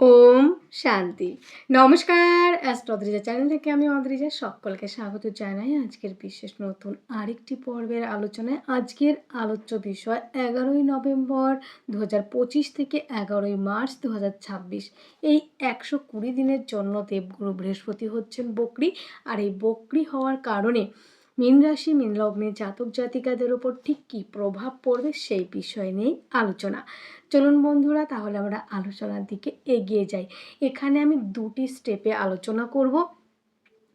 ওম শান্তি। নমস্কার অ্যাস্ট্রদ্রিজা চ্যানেল থেকে আমি অদ্রিজা। সকলকে স্বাগত জানাই আজকের বিশেষ নতুন আরেকটি পর্বের আলোচনায়। আজকের আলোচ্য বিষয় এগারোই নভেম্বর দু থেকে এগারোই মার্চ দু এই একশো কুড়ি দিনের জন্য দেবগুরু বৃহস্পতি হচ্ছেন বকরি। আর এই বকরি হওয়ার কারণে মীন রাশি, মীন লগ্নে জাতক জাতিকাদের ওপর ঠিক কী প্রভাব পড়বে সেই বিষয় নিয়েই আলোচনা। চলুন বন্ধুরা, তাহলে আমরা আলোচনার দিকে এগিয়ে যাই। এখানে আমি দুটি স্টেপে আলোচনা করব।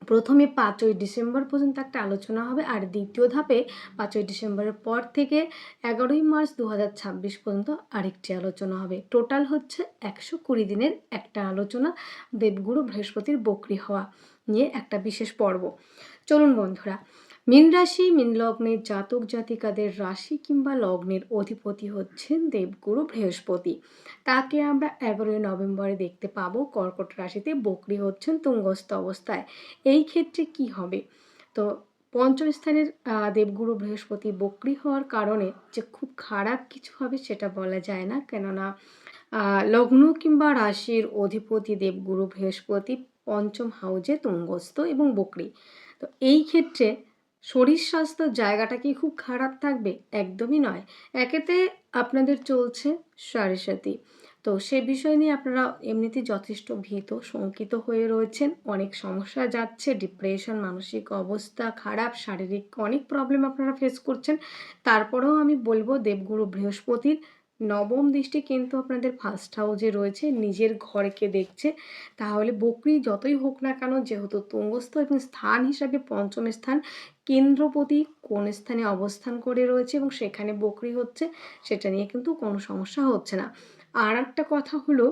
প্রথমে পাঁচই ডিসেম্বর পর্যন্ত একটা আলোচনা হবে আর দ্বিতীয় ধাপে পাঁচই ডিসেম্বরের পর থেকে এগারোই মার্চ দু হাজার ছাব্বিশ পর্যন্ত আরেকটি আলোচনা হবে। টোটাল হচ্ছে একশো কুড়ি দিনের একটা আলোচনা দেবগুরু বৃহস্পতির বকরি হওয়া নিয়ে একটা বিশেষ পর্ব। চলুন বন্ধুরা মীন রাশি, মীন লগ্নের জাতক জাতিকাদের রাশি কিংবা লগ্নের অধিপতি হচ্ছেন দেবগুরু বৃহস্পতি। তাকে আমরা এগারোই নভেম্বরে দেখতে পাবো। কর্কট রাশিতে বকরি হচ্ছেন তুঙ্গস্থ অবস্থায়। এই ক্ষেত্রে কি হবে? তো পঞ্চম স্থানের দেবগুরু বৃহস্পতি বকরি হওয়ার কারণে যে খুব খারাপ কিছু হবে সেটা বলা যায় না। কেননা লগ্ন কিংবা রাশির অধিপতি দেবগুরু বৃহস্পতি পঞ্চম হাউজে তুঙ্গস্থ এবং বকরি। তো এই ক্ষেত্রে শরীর স্বাস্থ্য জায়গাটা কি খুব খারাপ থাকবে? একদমই নয়। একেতে আপনাদের চলছে সাথী তো সে বিষয় নিয়ে আপনারা এমনিতেই যথেষ্ট ভীত, শঙ্কিত হয়ে রয়েছেন। অনেক সমস্যা যাচ্ছে ডিপ্রেশন মানসিক অবস্থা খারাপ, শারীরিক অনেক প্রবলেম আপনারা ফেস করছেন। তারপরেও আমি বলব দেবগুরু বৃহস্পতির নবম দৃষ্টি কিন্তু আপনাদের ফার্স্ট হাউজে রয়েছে, নিজের ঘরকে দেখছে। তাহলে বকরি যতই হোক না কেন, যেহেতু তুঙ্গস্থ এবং স্থান হিসাবে পঞ্চম স্থান কেন্দ্রপতি কোন স্থানে অবস্থান করে রয়েছে এবং সেখানে বকরি হচ্ছে, সেটা নিয়ে কিন্তু কোনো সমস্যা হচ্ছে না। আর একটা কথা হলো,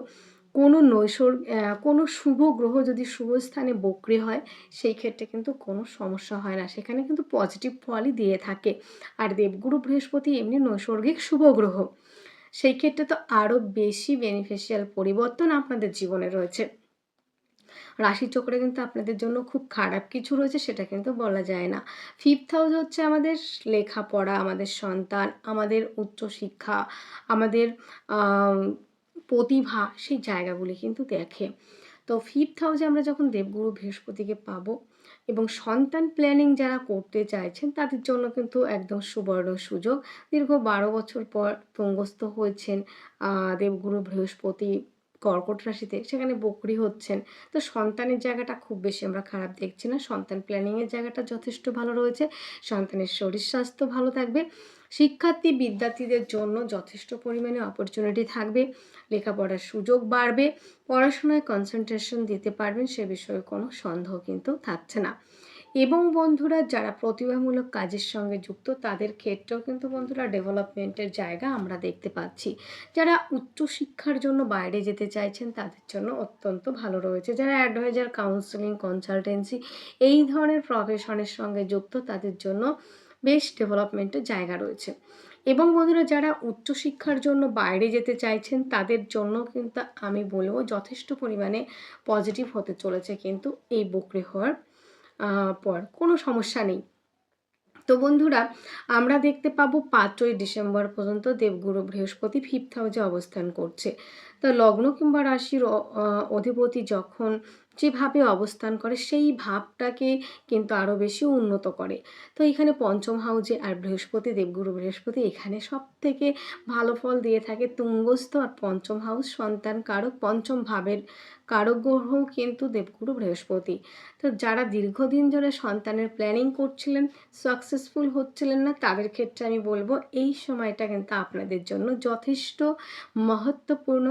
কোনো নৈসর্গ কোনো শুভ গ্রহ যদি শুভ স্থানে বকরি হয়, সেই ক্ষেত্রে কিন্তু কোনো সমস্যা হয় না। সেখানে কিন্তু পজিটিভ ফলই দিয়ে থাকে। আর দেবগুরু বৃহস্পতি এমনি নৈসর্গিক শুভ গ্রহ। সেই ক্ষেত্রে তো আরও বেশি বেনিফিশিয়াল পরিবর্তন আপনাদের জীবনে রয়েছে। রাশিচক্রে কিন্তু আপনাদের জন্য খুব খারাপ কিছু রয়েছে, সেটা কিন্তু বলা যায় না। ফিফথ হাউস হচ্ছে আমাদের লেখাপড়া, আমাদের সন্তান, আমাদের উচ্চশিক্ষা আমাদের প্রতিভা, সেই জায়গাগুলি কিন্তু দেখে। তো ফিফথ হাউসে আমরা যখন দেবগুরু বৃহস্পতিকে পাবো এবং সন্তান প্ল্যানিং যারা করতে চাইছেন, তাদের জন্য কিন্তু একদম সুবর্ণ সুযোগ। দীর্ঘ বারো বছর পর তুঙ্গস্থ হয়েছেন দেবগুরু বৃহস্পতি। কর্কট রাশিতে সেখানে বকরি হচ্ছেন। তো সন্তানের জায়গাটা খুব বেশি আমরা খারাপ দেখছি না। সন্তান প্ল্যানিংয়ের জায়গাটা যথেষ্ট ভালো রয়েছে। সন্তানের শরীর স্বাস্থ্য ভালো থাকবে। শিক্ষার্থী, বিদ্যার্থীদের জন্য যথেষ্ট পরিমাণে অপরচুনিটি থাকবে। লেখাপড়ার সুযোগ বাড়বে। পড়াশোনায় কনসেন্ট্রেশন দিতে পারবেন সে বিষয়ে কোনো সন্দেহ কিন্তু থাকছে না। এবং বন্ধুরা যারা প্রতিভামূলক কাজের সঙ্গে যুক্ত, তাদের ক্ষেত্রেও কিন্তু বন্ধুরা ডেভেলপমেন্টের জায়গা আমরা দেখতে পাচ্ছি। যারা উচ্চশিক্ষার জন্য বাইরে যেতে চাইছেন, তাদের জন্য অত্যন্ত ভালো রয়েছে। যারা অ্যাডভাইজার, কাউন্সেলিং, কনসালটেন্সি এই ধরনের প্রফেশনের সঙ্গে যুক্ত, তাদের জন্য বেশ ডেভেলপমেন্টের জায়গা রয়েছে। এবং বন্ধুরা, যারা উচ্চশিক্ষার জন্য বাইরে যেতে চাইছেন, তাদের জন্য কিন্তু আমি বলব যথেষ্ট পরিমাণে পজিটিভ হতে চলেছে কিন্তু এই বকরি হওয়ার পর। কোনো সমস্যা নেই। তো বন্ধুরা, আমরা দেখতে পাবো পাঁচই ডিসেম্বর পর্যন্ত দেবগুরু বৃহস্পতি ফিফথ হাউসে অবস্থান করছে। তা লগ্ন কিংবা রাশির অধিপতি যখন যেভাবে অবস্থান করে, সেই ভাবটাকে কিন্তু আরও বেশি উন্নত করে। তো এখানে পঞ্চম হাউজে আর বৃহস্পতি, দেবগুরু বৃহস্পতি এখানে সব থেকে ভালো ফল দিয়ে থাকে তুঙ্গস্থ আর পঞ্চম হাউস সন্তান কারক, পঞ্চম ভাবের কারক গ্রহ কিন্তু দেবগুরু বৃহস্পতি। তো যারা দীর্ঘদিন ধরে সন্তানের প্ল্যানিং করছিলেন সাকসেসফুল হচ্ছিলেন না, তাদের ক্ষেত্রে আমি বলব এই সময়টা কিন্তু আপনাদের জন্য যথেষ্ট মহত্বপূর্ণ।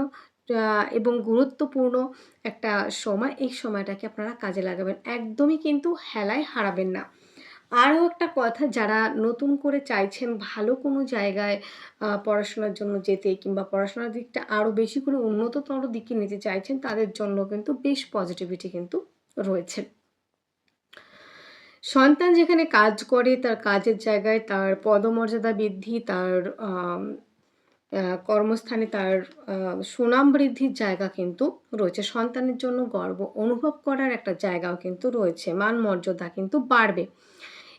এবং গুরুত্বপূর্ণ একটা সময়, এই সময়টাকে আপনারা কাজে লাগাবেন। একদমই কিন্তু হেলায় হারাবেন না। আরও একটা কথা, যারা নতুন করে চাইছেন ভালো কোনো জায়গায় পড়াশোনার জন্য যেতে কিংবা পড়াশোনার দিকটা আরও বেশি করে উন্নততর দিকে নিতে চাইছেন, তাদের জন্য কিন্তু বেশ পজিটিভিটি কিন্তু রয়েছে। সন্তান যেখানে কাজ করে, তার কাজের জায়গায় তার পদমর্যাদা বৃদ্ধি, তার কর্মস্থানে তার সুনাম বৃদ্ধির জায়গা কিন্তু রয়েছে। সন্তানের জন্য গর্ব অনুভব করার একটা জায়গাও কিন্তু রয়েছে। মান মর্যাদা কিন্তু বাড়বে।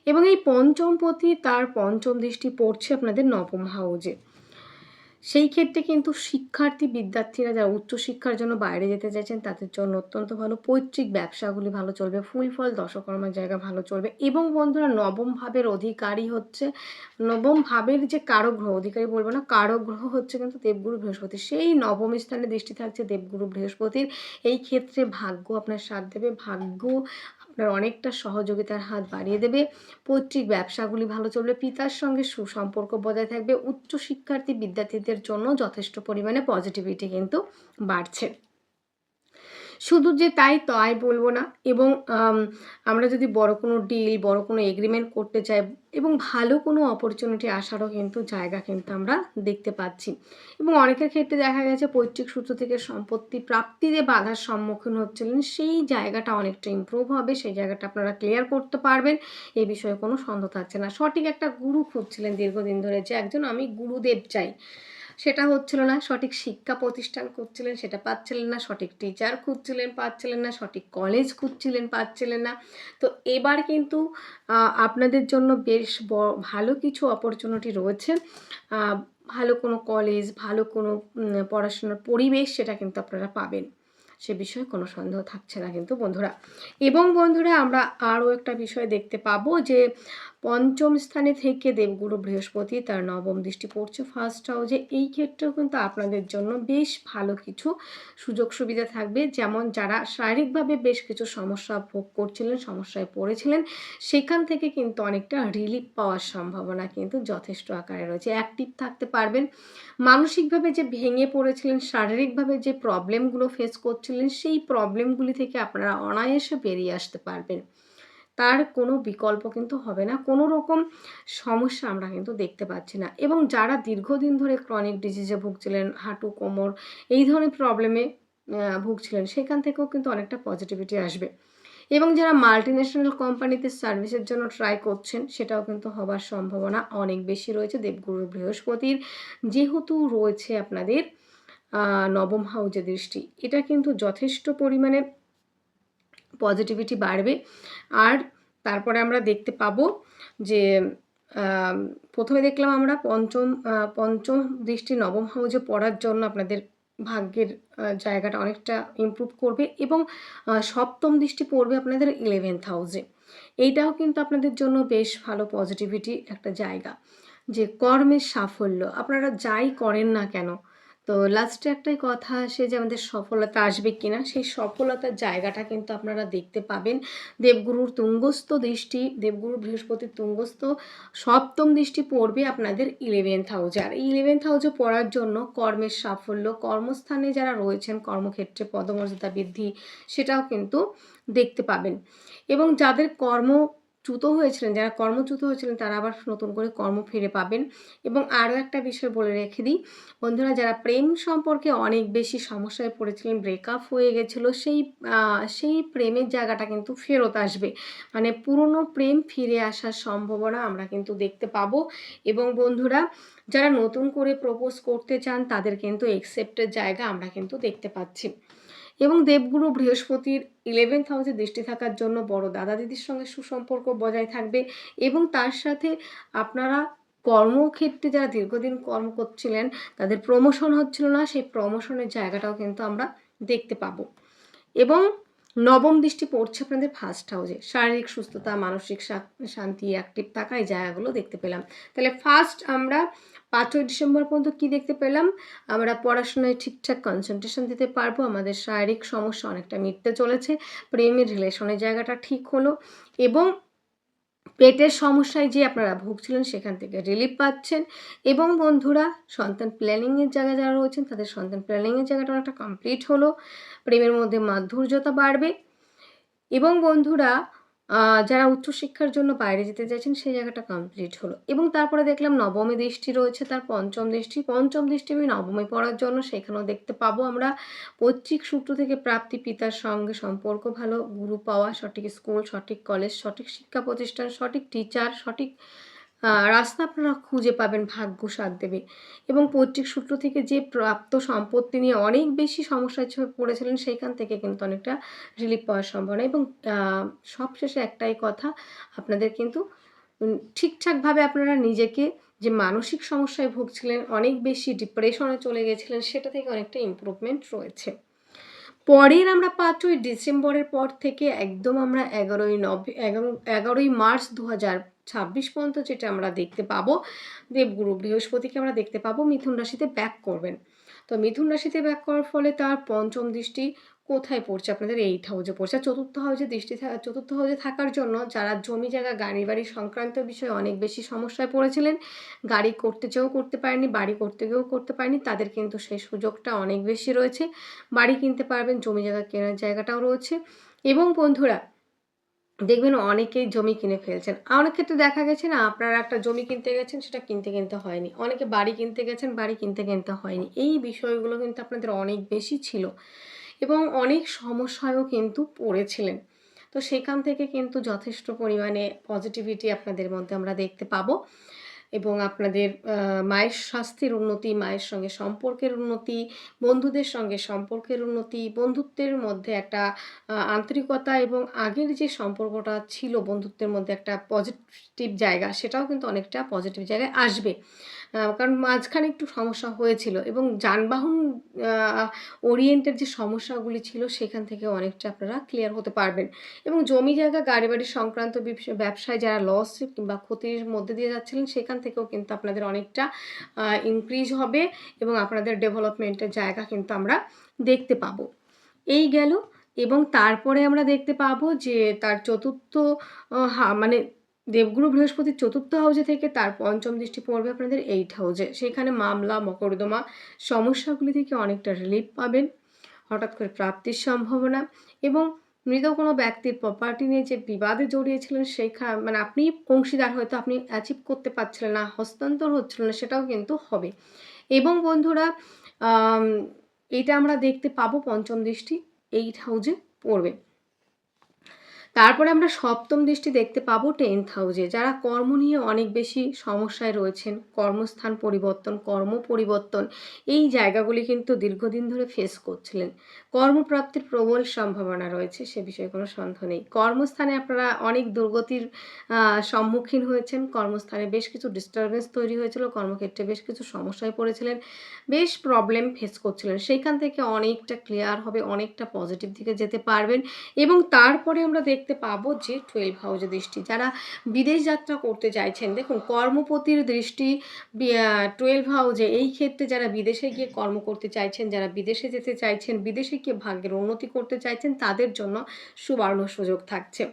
এবং এই পঞ্চম পথে তার পঞ্চম দৃষ্টি পড়ছে আপনাদের নবম হাউজে। সেই ক্ষেত্রে কিন্তু শিক্ষার্থী বিদ্যার্থীরা যারা উচ্চশিক্ষার জন্য বাইরে যেতে চাইছেন, তাদের জন্য অত্যন্ত ভালো। পৈতৃক ব্যবসাগুলি ভালো চলবে, ফুল ফল, দশকর্মার জায়গা ভালো চলবে। এবং বন্ধুরা, নবম ভাবের অধিকারী হচ্ছে, নবম ভাবের যে কারও গ্রহ অধিকারী বলব না কারও গ্রহ হচ্ছে কিন্তু দেবগুরু বৃহস্পতি। সেই নবম স্থানে দৃষ্টি থাকছে দেবগুরু বৃহস্পতির। এই ক্ষেত্রে ভাগ্য আপনার সাথ দেবে। ভাগ্য আপনার অনেকটা সহযোগিতার হাত বাড়িয়ে দেবে। পৈতৃক ব্যবসাগুলি ভালো চলবে। পিতার সঙ্গে সুসম্পর্ক বজায় থাকবে। উচ্চ শিক্ষার্থী বিদ্যার্থীদের জন্য যথেষ্ট পরিমাণে পজিটিভিটি কিন্তু বাড়ছে। শুধু যে তাই তাই বলব না। এবং আমরা যদি বড় কোনো ডিল বড় কোনো এগ্রিমেন্ট করতে চাই এবং ভালো কোনো অপরচুনিটি আসারও কিন্তু জায়গা কিন্তু আমরা দেখতে পাচ্ছি। এবং অনেকের ক্ষেত্রে দেখা গেছে পৈতৃক সূত্র থেকে সম্পত্তি প্রাপ্তিতে বাধার সম্মুখীন হচ্ছিলেন, সেই জায়গাটা অনেকটা ইমপ্রুভ হবে, সেই জায়গাটা আপনারা ক্লিয়ার করতে পারবেন এই বিষয়ে কোনো সন্দেহ থাকছে না। সঠিক একটা গুরু খুঁজছিলেন দীর্ঘদিন ধরে যে একজন আমি গুরুদেব চাই। সেটা হচ্ছিল না, সঠিক শিক্ষা প্রতিষ্ঠান খুঁজছিলেন, সেটা পাচ্ছিলেন না, সঠিক টিচার খুঁজছিলেন, পাচ্ছিলেন না, সঠিক কলেজ খুঁজছিলেন, পাচ্ছিলেন না। তো এবার কিন্তু আপনাদের জন্য বেশ ভালো কিছু অপরচুনিটি রয়েছে। ভালো কোনো কলেজ ভালো কোনো পড়াশোনার পরিবেশ সেটা কিন্তু আপনারা পাবেন। সে বিষয়ে কোনো সন্দেহ থাকছে না কিন্তু বন্ধুরা। এবং বন্ধুরা, আমরা আরও একটা বিষয় দেখতে পাবো যে, পঞ্চম স্থানে থেকে দেবগুরু বৃহস্পতি তার নবম দৃষ্টি পড়ছে ফার্স্ট হাউজে এই ক্ষেত্রেও কিন্তু আপনাদের জন্য বেশ ভালো কিছু সুযোগ সুবিধা থাকবে। যেমন যারা শারীরিকভাবে বেশ কিছু সমস্যা ভোগ করছিলেন, সমস্যায় পড়েছিলেন, সেখান থেকে কিন্তু অনেকটা রিলিফ পাওয়ার সম্ভাবনা কিন্তু যথেষ্ট আকারে রয়েছে। অ্যাক্টিভ থাকতে পারবেন। মানসিকভাবে যে ভেঙে পড়েছিলেন, শারীরিকভাবে যে প্রবলেমগুলো ফেস করছিলেন, সেই প্রবলেমগুলি থেকে আপনারা অনায়াসে বেরিয়ে আসতে পারবেন। তার কোনো বিকল্প কিন্তু হবে না। কোনো রকম সমস্যা আমরা কিন্তু দেখতে পাচ্ছি না। এবং যারা দীর্ঘদিন ধরে ক্রনিক ডিজিজে ভুগছিলেন, হাঁটু, কোমর, এই ধরনের প্রবলেমে ভুগছিলেন, সেখান থেকেও কিন্তু অনেকটা পজিটিভিটি আসবে। এবং যারা মাল্টি ন্যাশনাল কোম্পানিতে সার্ভিসের জন্য ট্রাই করছেন, সেটাও কিন্তু হবার সম্ভাবনা অনেক বেশি রয়েছে। দেবগুরু বৃহস্পতির যেহেতু রয়েছে আপনাদের নবম হাউজে দৃষ্টি। এটা কিন্তু যথেষ্ট পরিমাণে পজিটিভিটি বাড়বে। আর তারপরে আমরা দেখতে পাবো যে প্রথমে দেখলাম আমরা পঞ্চম পঞ্চম দৃষ্টি নবম হাউজে পড়ার জন্য আপনাদের ভাগ্যের জায়গাটা অনেকটা ইমপ্রুভ করবে এবং সপ্তম দৃষ্টি পড়বে আপনাদের ইলেভেন্থ হাউসে এইটাও কিন্তু আপনাদের জন্য বেশ ভালো পজিটিভিটি একটা জায়গা। যে কর্মের সাফল্য, আপনারা যাই করেন না কেন তো লাস্টে একটাই কথা আসে যে আমাদের সফলতা আসবে কিনা, সেই সফলতার জায়গাটা কিন্তু আপনারা দেখতে পাবেন। দেবগুরুর তুঙ্গস্থ দৃষ্টি, দেবগুরু বৃহস্পতির তুঙ্গস্থ সপ্তম দৃষ্টি পড়বে আপনাদের ইলেভেন্থ হাউজে আর ইলেভেন্থ হাউজে পড়ার জন্য কর্মের সাফল্য, কর্মস্থানে যারা রয়েছেন, কর্মক্ষেত্রে পদমর্যাদা বৃদ্ধি, সেটাও কিন্তু দেখতে পাবেন। এবং যাদের কর্ম চ্যুত হয়েছিলেন, যারা কর্মচ্যুত হয়েছিলেন তারা আবার নতুন করে কর্ম ফিরে পাবেন। এবং আরও একটা বিষয় বলে রেখে দিই, বন্ধুরা যারা প্রেম সম্পর্কে অনেক বেশি সমস্যায় পড়েছিলেন ব্রেকআপ হয়ে গেছিল, সেই সেই প্রেমের জায়গাটা কিন্তু ফেরত আসবে। মানে পুরনো প্রেম ফিরে আসার সম্ভাবনা আমরা কিন্তু দেখতে পাবো। এবং বন্ধুরা, যারা নতুন করে প্রপোজ করতে চান তাদের কিন্তু একসেপ্টের জায়গা আমরা কিন্তু দেখতে পাচ্ছি। এবং দেবগুরু বৃহস্পতির ইলেভেন্থ হাউসে দৃষ্টি থাকার জন্য বড় দাদা দিদির সঙ্গে সুসম্পর্ক বজায় থাকবে এবং তার সাথে আপনারা কর্মক্ষেত্রে যারা দীর্ঘদিন কর্ম করছিলেন, তাদের প্রমোশন হচ্ছিল না, সেই প্রমোশনের জায়গাটাও কিন্তু আমরা দেখতে পাবো। এবং নবম দৃষ্টি পড়ছে আপনাদের ফার্স্ট হাউসে শারীরিক সুস্থতা, মানসিক শান্তি অ্যাক্টিভ থাকা, এই জায়গাগুলো দেখতে পেলাম। তাহলে ফার্স্ট আমরা পাঁচই ডিসেম্বর পর্যন্ত কি দেখতে পেলাম? আমরা পড়াশোনায় ঠিকঠাক কনসেন্ট্রেশন দিতে পারব, আমাদের শারীরিক সমস্যা অনেকটা মিটতে চলেছে, প্রেমের রিলেশনের জায়গাটা ঠিক হলো এবং পেটের সমস্যায় যে আপনারা ভুগছিলেন সেখান থেকে রিলিফ পাচ্ছেন এবং বন্ধুরা, সন্তান প্ল্যানিংয়ের জায়গায় যারা রয়েছেন তাদের সন্তান প্ল্যানিংয়ের জায়গাটা অনেকটা কমপ্লিট হলো, প্রেমের মধ্যে মাধুর্যতা বাড়বে এবং বন্ধুরা যারা উচ্চশিক্ষার জন্য বাইরে যেতে চাইছেন, সেই জায়গাটা কমপ্লিট হলো। এবং তারপরে দেখলাম নবমী দৃষ্টি রয়েছে, তার পঞ্চম দৃষ্টি। পঞ্চম দৃষ্টি আমি নবমী পড়ার জন্য সেখানেও দেখতে পাবো। আমরা পৈতৃক সূত্র থেকে প্রাপ্তি পিতার সঙ্গে সম্পর্ক ভালো, গুরু পাওয়া, সঠিক স্কুল, সঠিক কলেজ, সঠিক শিক্ষা প্রতিষ্ঠান, সঠিক টিচার সঠিক রাস্তা আপনারা খুঁজে পাবেন ভাগ্য সাথ দেবে। এবং পৈতৃক সূত্র থেকে যে প্রাপ্ত সম্পত্তি নিয়ে অনেক বেশি সমস্যায় পড়েছিলেন, সেইখান থেকে কিন্তু অনেকটা রিলিফ পাওয়ার সম্ভাবনা। এবং সবশেষে একটাই কথা, আপনাদের কিন্তু ঠিকঠাকভাবে আপনারা নিজেকে যে মানসিক সমস্যায় ভুগছিলেন, অনেক বেশি ডিপ্রেশনে চলে গেছিলেন, সেটা থেকে অনেকটা ইম্প্রুভমেন্ট রয়েছে। পরের আমরা পাঁচই ডিসেম্বরের পর থেকে একদম আমরা এগারোই নভে এগারো, এগারোই মার্চ দু হাজার ছাব্বিশ পর্যন্ত যেটা আমরা দেখতে পাবো, দেবগুরু বৃহস্পতিকে আমরা দেখতে পাবো, মিথুন রাশিতে ব্যাক করবেন। তো মিথুন রাশিতে ব্যাক করার ফলে তার পঞ্চম দৃষ্টি কোথায় পড়ছে? আপনাদের এইট হাউজে পড়ছে। চতুর্থ হাউজে দৃষ্টি চতুর্থ হাউজে থাকার জন্য যারা জমি জায়গা, গাড়ি বাড়ি সংক্রান্ত বিষয়ে অনেক বেশি সমস্যায় পড়েছিলেন, গাড়ি করতে চেয়েও করতে পারেনি বাড়ি করতে গিয়েও করতে পারেনি তাদের কিন্তু সেই সুযোগটা অনেক বেশি রয়েছে। বাড়ি কিনতে পারবেন, জমি জায়গা কেনার জায়গাটাও রয়েছে। এবং বন্ধুরা, দেখবেন অনেকেই জমি কিনে ফেলছেন। অনেক ক্ষেত্রে দেখা গেছে না, আপনারা একটা জমি কিনতে গেছেন, সেটা কিনতে কিনতে হয়নি। অনেকে বাড়ি কিনতে গেছেন, বাড়ি কিনতে কিনতে হয়নি। এই বিষয়গুলো কিন্তু আপনাদের অনেক বেশি ছিল। এবং অনেক সমস্যায়ও কিন্তু পড়েছিলেন। তো সেখান থেকে কিন্তু যথেষ্ট পরিমাণে পজিটিভিটি আপনাদের মধ্যে আমরা দেখতে পাবো। এবং আপনাদের মায়ের স্বাস্থ্যের উন্নতি, মায়ের সঙ্গে সম্পর্কের উন্নতি, বন্ধুদের সঙ্গে সম্পর্কের উন্নতি, বন্ধুত্বের মধ্যে একটা আন্তরিকতা এবং আগের যে সম্পর্কটা ছিল বন্ধুত্বের মধ্যে একটা পজিটিভ জায়গা, সেটাও কিন্তু অনেকটা পজিটিভ জায়গায় আসবে। কারণ মাঝখানে একটু সমস্যা হয়েছিল এবং যানবাহন ওরিয়েন্টেড যে সমস্যাগুলি ছিল সেখান থেকে অনেকটা আপনারা ক্লিয়ার হতে পারবেন। এবং জমি জায়গা, গাড়ি বাড়ি সংক্রান্ত ব্যবসায় যারা লস কিংবা ক্ষতির মধ্যে দিয়ে যাচ্ছিলেন, সেখান থেকেও কিন্তু আপনাদের অনেকটা ইনক্রিজ হবে এবং আপনাদের ডেভেলপমেন্টের জায়গা কিন্তু আমরা দেখতে পাবো। এই গেল এবং তারপরে আমরা দেখতে পাবো যে তার চতুর্থ হা- মানে দেবগুরু বৃহস্পতির চতুর্থ হাউজে থেকে তার পঞ্চম দৃষ্টি পড়বে আপনাদের এইট হাউজে সেখানে মামলা, মকদ্দমা সমস্যাগুলি থেকে অনেকটা রিলিফ পাবেন, হঠাৎ করে প্রাপ্তির সম্ভাবনা এবং মৃত কোনো ব্যক্তির প্রপার্টি নিয়ে যে বিবাদে জড়িয়েছিলেন সেইখানে মানে আপনি অংশীদার হয়তো আপনি অ্যাচিভ করতে পারছিলেন না, হস্তান্তর হচ্ছিল না, সেটাও কিন্তু হবে। এবং বন্ধুরা এটা আমরা দেখতে পাবো পঞ্চম দৃষ্টি এইট হাউজে পড়বে। তারপরে আমরা সপ্তম দৃষ্টি দেখতে পাবো টেন্থ হাউজে যারা কর্ম নিয়ে অনেক বেশি সমস্যায় রয়েছেন, কর্মস্থান পরিবর্তন, কর্ম পরিবর্তন, এই জায়গাগুলি কিন্তু দীর্ঘদিন ধরে ফেস করছিলেন। কর্মপ্রাপ্তির প্রবল সম্ভাবনা রয়েছে, সে বিষয়ে কোনো সন্দেহ নেই। কর্মস্থানে আপনারা অনেক দুর্গতির সম্মুখীন হয়েছেন, কর্মস্থানে বেশ কিছু ডিস্টারবেন্স তৈরি হয়েছিল, কর্মক্ষেত্রে বেশ কিছু সমস্যায় পড়েছিলেন, বেশ প্রবলেম ফেস করছিলেন। সেইখান থেকে অনেকটা ক্লিয়ার হবে, অনেকটা পজিটিভ দিকে যেতে পারবেন এবং তারপরে আমরা দেখতে পাবো যে টুয়েলভ হাউজে দৃষ্টি। যারা বিদেশ যাত্রা করতে চাইছেন, দেখুন, কর্মপতির দৃষ্টি টুয়েলভ হাউজে এই ক্ষেত্রে যারা বিদেশে গিয়ে কর্ম করতে চাইছেন, যারা বিদেশে যেতে চাইছেন, বিদেশে গিয়ে ভাগ্যের উন্নতি করতে চাইছেন, তাদের জন্য সুবর্ণ সুযোগ থাকছে।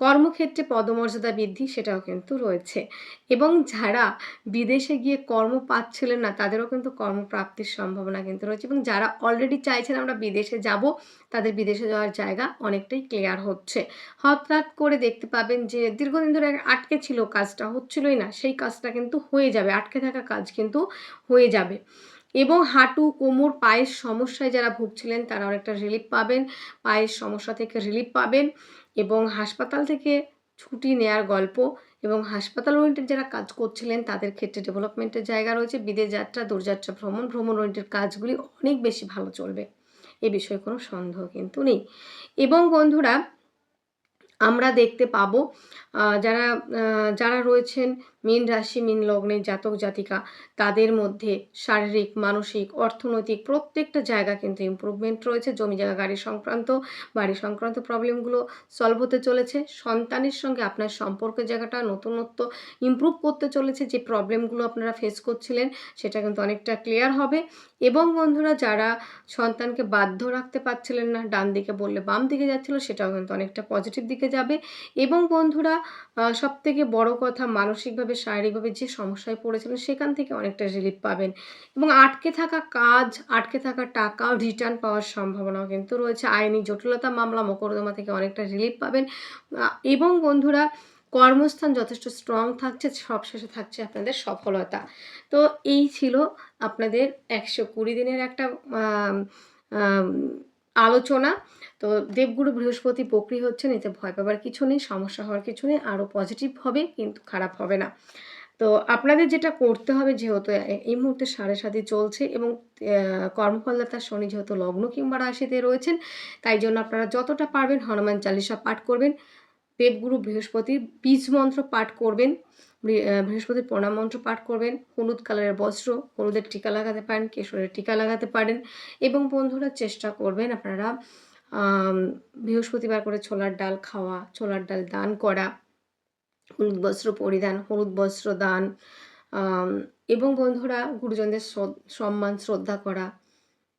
কর্মক্ষেত্রে পদমর্যাদা বৃদ্ধি সেটাও কিন্তু রয়েছে। এবং যারা বিদেশে গিয়ে কর্ম পাচ্ছিলেন না, তাদেরও কিন্তু কর্মপ্রাপ্তির সম্ভাবনা কিন্তু রয়েছে। এবং যারা অলরেডি চাইছেন আমরা বিদেশে যাব, তাদের বিদেশে যাওয়ার জায়গা অনেকটাই ক্লিয়ার হচ্ছে। হঠাৎ করে দেখতে পাবেন যে দীর্ঘদিন ধরে আটকে ছিল কাজটা, হচ্ছিলই না, সেই কাজটা কিন্তু হয়ে যাবে, আটকে থাকা কাজ কিন্তু হয়ে যাবে। এবং হাঁটু, কোমর, পায়ের সমস্যায় যারা ভুগছিলেন, তারা অনেকটা রিলিফ পাবেন, পায়ের সমস্যা থেকে রিলিফ পাবেন। এবং হাসপাতাল থেকে ছুটি নেয়ার গল্প এবং হাসপাতাল ওয়েন্টের যারা কাজ করছিলেন, তাদের ক্ষেত্রে ডেভেলপমেন্টের জায়গা রয়েছে। বিদেশ যাত্রা, দূরযাত্রা, ভ্রমণ ভ্রমণ ওয়েন্টের কাজগুলি অনেক বেশি ভালো চলবে। এ বিষয়ে কোনো সন্দেহ কিন্তু নেই। এবং বন্ধুরা, আমরা দেখতে পাবো যারা যারা রয়েছেন মীন রাশি, মীন লগ্নের জাতক, জাতিকা, তাদের মধ্যে শারীরিক, মানসিক, অর্থনৈতিক প্রত্যেকটা জায়গা কিন্তু ইম্প্রুভমেন্ট রয়েছে। জমি জায়গা, গাড়ি সংক্রান্ত, বাড়ি সংক্রান্ত প্রবলেমগুলো সলভ হতে চলেছে। সন্তানের সঙ্গে আপনার সম্পর্কের জায়গাটা নতুনত্ব ইমপ্রুভ করতে চলেছে। যে প্রবলেমগুলো আপনারা ফেস করছিলেন, সেটা কিন্তু অনেকটা ক্লিয়ার হবে। এবং বন্ধুরা, যারা সন্তানকে বাধ্য রাখতে পারছিলেন না, ডান দিকে বললে বাম দিকে যাচ্ছিল, সেটাও কিন্তু অনেকটা পজিটিভ দিকে যাবে। এবং বন্ধুরা সব থেকে বড় কথা, মানসিকভাবে শারীরিকভাবে যে সমস্যায় পড়েছিলেন সেখান থেকে অনেকটা রিলিফ পাবেন। এবং আটকে থাকা কাজ, আটকে থাকা টাকা রিটার্ন পাওয়ার সম্ভাবনাও কিন্তু রয়েছে। আইনি জটিলতা মামলা মোকদ্দমা থেকে অনেকটা রিলিফ পাবেন। এবং বন্ধুরা, কর্মস্থান যথেষ্ট স্ট্রং থাকছে, সবশেষে থাকছে আপনাদের সফলতা। তো এই ছিল আপনাদের একশো কুড়ি দিনের একটা আলোচনা। তো দেবগুরু বৃহস্পতি বকরি হচ্ছেন, এতে ভয় পাবার কিছু নেই, সমস্যা হওয়ার কিছু নেই, আরও পজিটিভ হবে কিন্তু খারাপ হবে না। তো আপনাদের যেটা করতে হবে যেহেতু এই মুহূর্তে সাড়ে সাথে চলছে এবং কর্মফলদাতা শনি যেহেতু লগ্ন কিংবা রাশিতে রয়েছেন, তাই জন্য আপনারা যতটা পারবেন হনুমান চালিসা পাঠ করবেন, দেবগুরু বৃহস্পতির বীজ মন্ত্র পাঠ করবেন। বৃহস্পতির প্রণাম মন্ত্র পাঠ করবেন, হলুদ কালারের বস্ত্র, হলুদের টিকা লাগাতে পারেন, কেশরের টিকা লাগাতে পারেন এবং বন্ধুরা চেষ্টা করবেন আপনারা বৃহস্পতিবার করে ছোলার ডাল খাওয়া, ছোলার ডাল দান করা, হলুদ বস্ত্র পরিধান, হলুদ বস্ত্র দান এবং বন্ধুরা গুরুজনদের সম্মান, শ্রদ্ধা করা,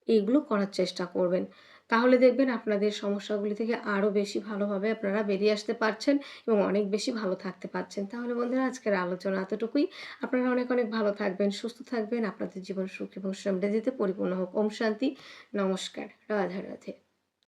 এইগুলো করার চেষ্টা করবেন। তাহলে দেখবেন আপনাদের সমস্যাগুলি থেকে আরও বেশি ভালোভাবে আপনারা বেরিয়ে আসতে পারছেন এবং অনেক বেশি ভালো থাকতে পারছেন। তাহলে বন্ধুরা, আজকের আলোচনা এতটুকুই। আপনারা অনেক অনেক ভালো থাকবেন, সুস্থ থাকবেন। আপনাদের জীবন সুখ এবং সমৃদ্ধিতে পরিপূর্ণ হোক। ওম শান্তি। নমস্কার। রাধা রাধে।